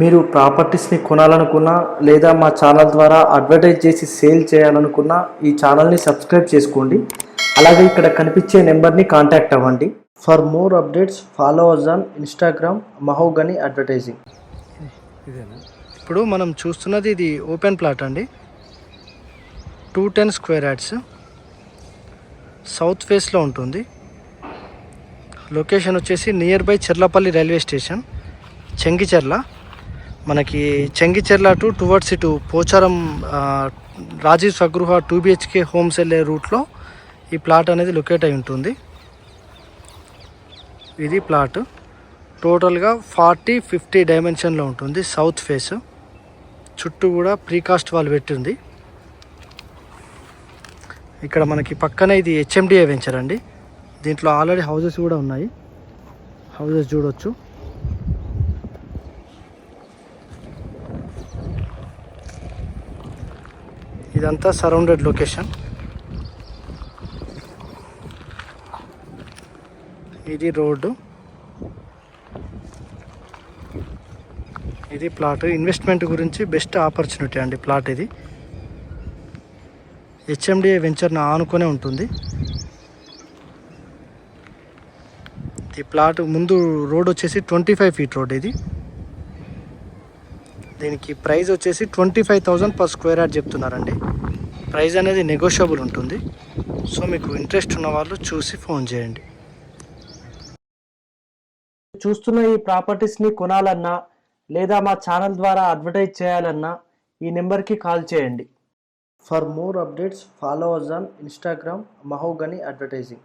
మీరు ప్రాపర్టీస్ని కొనాలనుకున్నా లేదా మా ఛానల్ ద్వారా అడ్వర్టైజ్ చేసి సేల్ చేయాలనుకున్నా ఈ ఛానల్ని సబ్స్క్రైబ్ చేసుకోండి. అలాగే ఇక్కడ కనిపించే నెంబర్ని కాంటాక్ట్ అవ్వండి. For more updates follow us on Instagram Mahogany advertising. ఇప్పుడు మనం చూస్తున్నది ఇది ఓపెన్ ప్లాట్ అండి. Two ten square yards. South ఫేస్లో ఉంటుంది. లొకేషన్ వచ్చేసి near by Cherlapally railway station Chengicherla. మనకి చెంగిచెర్ల టు టువర్డ్స్ ఇటు Pocharam Rajiv Swagruha two BHK homes వెళ్ళే రూట్లో ఈ ప్లాట్ అనేది లొకేట్ అయి ఉంటుంది. ఇది ప్లాట్ టోటల్గా ఫార్టీ ఫిఫ్టీ డైమెన్షన్లో ఉంటుంది సౌత్ ఫేస్ చుట్టూ కూడా ప్రీకాస్ట్ వాళ్ళు పెట్టింది. ఇక్కడ మనకి పక్కనే ఇది హెచ్ఎండిఏ వెంచర్ అండి. దీంట్లో ఆల్రెడీ హౌజెస్ కూడా ఉన్నాయి. హౌసెస్ చూడొచ్చు. ఇదంతా సరౌండెడ్ లొకేషన్. ఇది రోడ్డు. ఇది ప్లాట్. ఇన్వెస్ట్మెంట్ గురించి బెస్ట్ ఆపర్చునిటీ అండి ప్లాట్ ఇది. హెచ్ఎండిఏ వెంచర్ని ఆనుకొనే ఉంటుంది. ఈ ప్లాట్ ముందు రోడ్ వచ్చేసి ట్వంటీ ఫైవ్ ఫీట్ రోడ్ ఇది. దీనికి ప్రైస్ వచ్చేసి twenty five thousand per square yard చెప్తున్నారండి. ప్రైస్ అనేది నెగోషియబుల్ ఉంటుంది. సో మీకు ఇంట్రెస్ట్ ఉన్న వాళ్ళు చూసి ఫోన్ చేయండి. చూస్తున్న ఈ ప్రాపర్టీస్ని కొనాలన్నా లేదా మా ఛానల్ ద్వారా అడ్వర్టైజ్ చేయాలన్నా ఈ నెంబర్కి కాల్ చేయండి. For more updates follow us on Instagram Mahogany advertising.